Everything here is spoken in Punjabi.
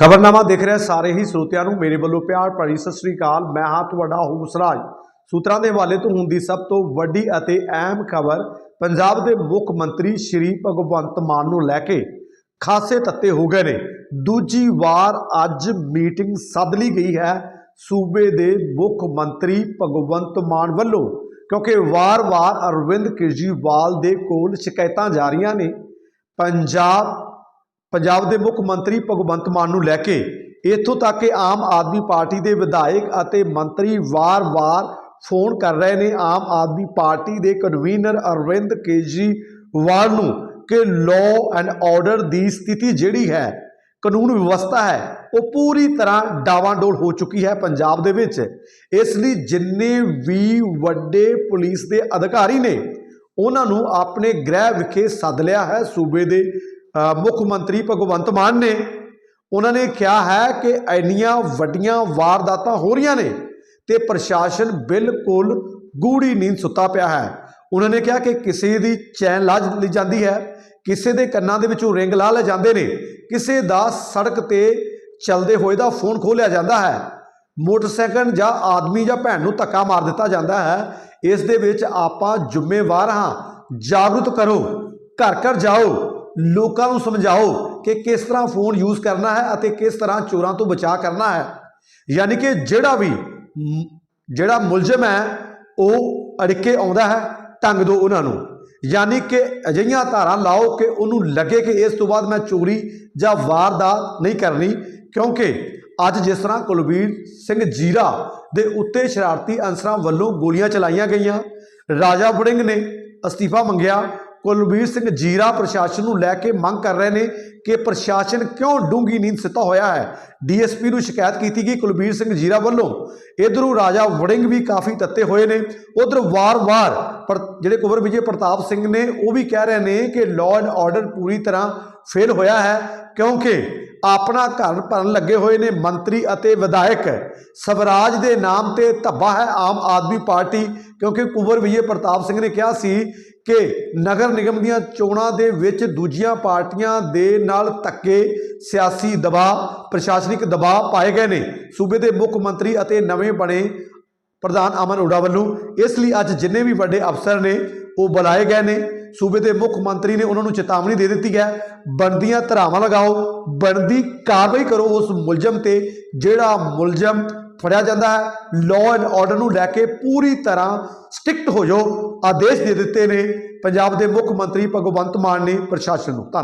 ਖਬਰਨਾਮਾ ਦੇਖ ਰਹੇ ਸਾਰੇ ਹੀ ਸਰੋਤਿਆਂ ਨੂੰ ਮੇਰੇ ਵੱਲੋਂ ਪਿਆਰ ਭਰੀ ਸਤਿ ਸ੍ਰੀ ਅਕਾਲ। ਮੈਂ ਹਾਂ ਤੁਹਾਡਾ ਹੂਸਰਾਜ ਸੂਤਰਾਂ ਦੇ ਹਵਾਲੇ ਤੋਂ ਹੁੰਦੀ ਸਭ ਤੋਂ ਵੱਡੀ ਅਤੇ ਅਹਿਮ ਖਬਰ ਪੰਜਾਬ ਦੇ ਮੁੱਖ ਮੰਤਰੀ ਸ਼੍ਰੀ ਭਗਵੰਤ ਮਾਨ ਨੂੰ ਲੈ ਕੇ ਖਾਸੇ ਤੱਤੇ ਹੋ ਗਏ ਨੇ। ਦੂਜੀ ਵਾਰ ਅੱਜ ਮੀਟਿੰਗ ਸੱਦ ਲਈ ਗਈ ਹੈ ਸੂਬੇ ਦੇ ਮੁੱਖ ਮੰਤਰੀ ਭਗਵੰਤ ਮਾਨ ਵੱਲੋਂ, ਕਿਉਂਕਿ ਵਾਰ-ਵਾਰ ਅਰਵਿੰਦ ਕੇਜਰੀਵਾਲ ਦੇ ਕੋਲ ਸ਼ਿਕਾਇਤਾਂ ਜਾ ਰਹੀਆਂ ਨੇ। ਪੰਜਾਬ ਪੰਜਾਬ ਦੇ ਮੁੱਖ ਮੰਤਰੀ ਭਗਵੰਤ ਮਾਨ ਨੂੰ ਲੈ ਕੇ ਇੱਥੋਂ ਤੱਕ ਕਿ ਆਮ ਆਦਮੀ ਪਾਰਟੀ ਦੇ ਵਿਧਾਇਕ ਅਤੇ ਮੰਤਰੀ ਵਾਰ-ਵਾਰ ਫੋਨ ਕਰ ਰਹੇ ਨੇ। ਆਮ ਆਦਮੀ ਪਾਰਟੀ ਦੇ ਕਨਵੀਨਰ ਅਰਵਿੰਦ ਕੇਜਰੀਵਾਲ ਨੂੰ ਕਿ ਲਾਅ ਐਂਡ ਆਰਡਰ ਦੀ ਸਥਿਤੀ ਜਿਹੜੀ ਹੈ, ਕਾਨੂੰਨ ਵਿਵਸਥਾ ਹੈ, ਉਹ ਪੂਰੀ ਤਰ੍ਹਾਂ ਡਾਵਾਂਡੋਲ ਹੋ ਚੁੱਕੀ ਹੈ ਪੰਜਾਬ ਦੇ ਵਿੱਚ। ਇਸ ਲਈ ਜਿੰਨੇ ਵੀ ਵੱਡੇ ਪੁਲਿਸ ਦੇ ਅਧਿਕਾਰੀ ਨੇ, ਉਹਨਾਂ ਨੂੰ ਆਪਣੇ ਗ੍ਰਹਿ ਵਿਖੇ ਸੱਦ ਲਿਆ ਹੈ ਸੂਬੇ ਦੇ ਮੁੱਖ ਮੰਤਰੀ ਭਗਵੰਤ ਮਾਨ ਨੇ, ਉਹਨਾਂ ਨੇ ਕਿਹਾ ਹੈ ਕਿ ਇੰਨੀਆਂ ਵੱਡੀਆਂ ਵਾਰਦਾਤਾਂ ਹੋ ਰਹੀਆਂ ਨੇ ਤੇ ਪ੍ਰਸ਼ਾਸਨ ਬਿਲਕੁਲ ਗੂੜੀ ਨੀਂਦ ਸੁੱਤਾ ਪਿਆ ਹੈ। ਉਹਨਾਂ ਨੇ ਕਿਹਾ ਕਿ ਕਿਸੇ ਦੀ ਚੈਨ ਲਾ ਲਈ ਜਾਂਦੀ ਹੈ, ਕਿਸੇ ਦੇ ਕੰਨਾਂ ਦੇ ਵਿੱਚੋਂ ਰਿੰਗ ਲਾ ਲੈ ਜਾਂਦੇ ਨੇ, ਕਿਸੇ ਦਾ ਸੜਕ ਤੇ ਚੱਲਦੇ ਹੋਏ ਦਾ ਫੋਨ ਖੋਲਿਆ ਜਾਂਦਾ ਹੈ। ਮੋਟਰਸਾਈਕਲ ਜਾਂ ਆਦਮੀ ਜਾਂ ਭੈਣ ਨੂੰ ਧੱਕਾ ਮਾਰ ਦਿੱਤਾ ਜਾਂਦਾ ਹੈ। ਇਸ ਦੇ ਵਿੱਚ ਆਪਾਂ ਜ਼ਿੰਮੇਵਾਰ ਹਾਂ। ਜਾਗਰੂਕ ਕਰੋ। ਘਰ ਘਰ ਜਾਓ। ਲੋਕਾਂ ਨੂੰ ਸਮਝਾਓ ਕਿ ਕਿਸ ਤਰ੍ਹਾਂ ਫੋਨ ਯੂਜ਼ ਕਰਨਾ ਹੈ ਅਤੇ ਕਿਸ ਤਰ੍ਹਾਂ ਚੋਰਾਂ ਤੋਂ ਬਚਾਅ ਕਰਨਾ ਹੈ। ਯਾਨੀ ਕਿ ਜਿਹੜਾ ਵੀ ਜਿਹੜਾ ਮੁਲਜ਼ਮ ਹੈ, ਉਹ ਅੜਕੇ ਆਉਂਦਾ ਹੈ ਟੰਗ ਦੋ ਉਹਨਾਂ ਨੂੰ। ਯਾਨੀ ਕਿ ਅਜਿਹੀਆਂ ਧਾਰਾਂ ਲਾਓ ਕਿ ਉਹਨੂੰ ਲੱਗੇ ਕਿ ਇਸ ਤੋਂ ਬਾਅਦ ਮੈਂ ਚੋਰੀ ਜਾਂ ਵਾਰਦਾਤ ਨਹੀਂ ਕਰਨੀ, ਕਿਉਂਕਿ ਅੱਜ ਜਿਸ ਤਰ੍ਹਾਂ ਕੁਲਵੀਰ ਸਿੰਘ ਜੀਰਾ ਦੇ ਉੱਤੇ ਸ਼ਰਾਰਤੀ ਅਨਸਰਾਂ ਵੱਲੋਂ ਗੋਲੀਆਂ ਚਲਾਈਆਂ ਗਈਆਂ, ਰਾਜਾ ਵੜਿੰਗ ਨੇ ਅਸਤੀਫਾ ਮੰਗਿਆ ਕੁਲਬੀਰ ਸਿੰਘ ਜੀਰਾ ਪ੍ਰਸ਼ਾਸਨ ਨੂੰ ਲੈ ਕੇ ਮੰਗ ਕਰ ਰਹੇ ਨੇ ਕਿ ਪ੍ਰਸ਼ਾਸਨ ਕਿਉਂ ਡੂੰਗੀ ਨੀਂਦ ਸੁੱਤਾ ਹੋਇਆ ਹੈ? ਡੀਐਸਪੀ ਨੂੰ ਸ਼ਿਕਾਇਤ ਕੀਤੀ ਗਈ ਕੁਲਬੀਰ ਸਿੰਘ ਜੀਰਾ ਵੱਲੋਂ। ਇਧਰੋਂ ਰਾਜਾ ਵੜਿੰਗ ਵੀ ਕਾਫੀ ਤੱਤੇ ਹੋਏ ਨੇ। ਉਧਰ ਵਾਰ-ਵਾਰ ਪਰ ਜਿਹੜੇ ਕੁਵਰ ਵਿਜੇ ਪ੍ਰਤਾਪ ਸਿੰਘ ਨੇ, ਉਹ ਵੀ ਕਹਿ ਰਹੇ ਨੇ ਕਿ ਲਾਅ ਐਂਡ ਆਰਡਰ ਪੂਰੀ ਤਰ੍ਹਾਂ ਫੇਲ ਹੋਇਆ ਹੈ। ਕਿਉਂਕਿ ਆਪਣਾ ਘਰ ਭਰਨ ਲੱਗੇ ਹੋਏ ਨੇ ਮੰਤਰੀ ਅਤੇ ਵਿਧਾਇਕ। ਸਵਰਾਜ ਦੇ ਨਾਮ ਤੇ ਧੱਬਾ ਹੈ ਆਮ ਆਦਮੀ ਪਾਰਟੀ, ਕਿਉਂਕਿ ਕੁਵਰ ਵਿਜੇ ਪ੍ਰਤਾਪ ਸਿੰਘ ਨੇ ਕਿਹਾ ਸੀ ਕਿ ਨਗਰ ਨਿਗਮ ਦੀਆਂ ਚੋਣਾਂ ਦੇ ਵਿੱਚ ਦੂਜੀਆਂ ਪਾਰਟੀਆਂ ਦੇ ਨਾਲ ਧੱਕੇ, ਸਿਆਸੀ ਦਬਾਅ, ਪ੍ਰਸ਼ਾਸਨਿਕ ਦਬਾਅ ਪਾਏ ਗਏ ਨੇ। ਸੂਬੇ ਦੇ ਮੁੱਖ ਮੰਤਰੀ ਅਤੇ ਨਵੇਂ ਬਣੇ ਪ੍ਰਧਾਨ ਅਮਨ ਉਡਾ ਵੱਲੋਂ ਇਸ ਲਈ ਅੱਜ ਜਿੰਨੇ ਵੀ ਵੱਡੇ ਅਫਸਰ ਨੇ, ਉਹ ਬੁਲਾਏ ਗਏ ਨੇ। ਸੂਬੇ ਦੇ ਮੁੱਖ ਮੰਤਰੀ ਨੇ ਉਹਨਾਂ ਨੂੰ ਚੇਤਾਵਨੀ ਦੇ ਦਿੱਤੀ ਹੈ, ਬਣਦੀਆਂ ਧਰਾਵਾਂ ਲਗਾਓ, ਬਣਦੀ ਕਾਰਵਾਈ ਕਰੋ ਉਸ ਮੁਲਜ਼ਮ ਤੇ, ਜਿਹੜਾ ਮੁਲਜ਼ਮ ਫੜਿਆ ਜਾਂਦਾ ਹੈ ਲਾਅ ਐਂਡ ਆਰਡਰ ਨੂੰ ਲੈ ਕੇ ਪੂਰੀ ਤਰ੍ਹਾਂ ਸਟ੍ਰਿਕਟ ਹੋ ਜਾਓ, ਆਦੇਸ਼ ਦੇ ਦਿੱਤੇ ਨੇ, ਪੰਜਾਬ ਦੇ ਮੁੱਖ ਮੰਤਰੀ ਭਗਵੰਤ ਮਾਨ ਨੇ ਪ੍ਰਸ਼ਾਸਨ ਨੂੰ। ਧੰਨਵਾਦ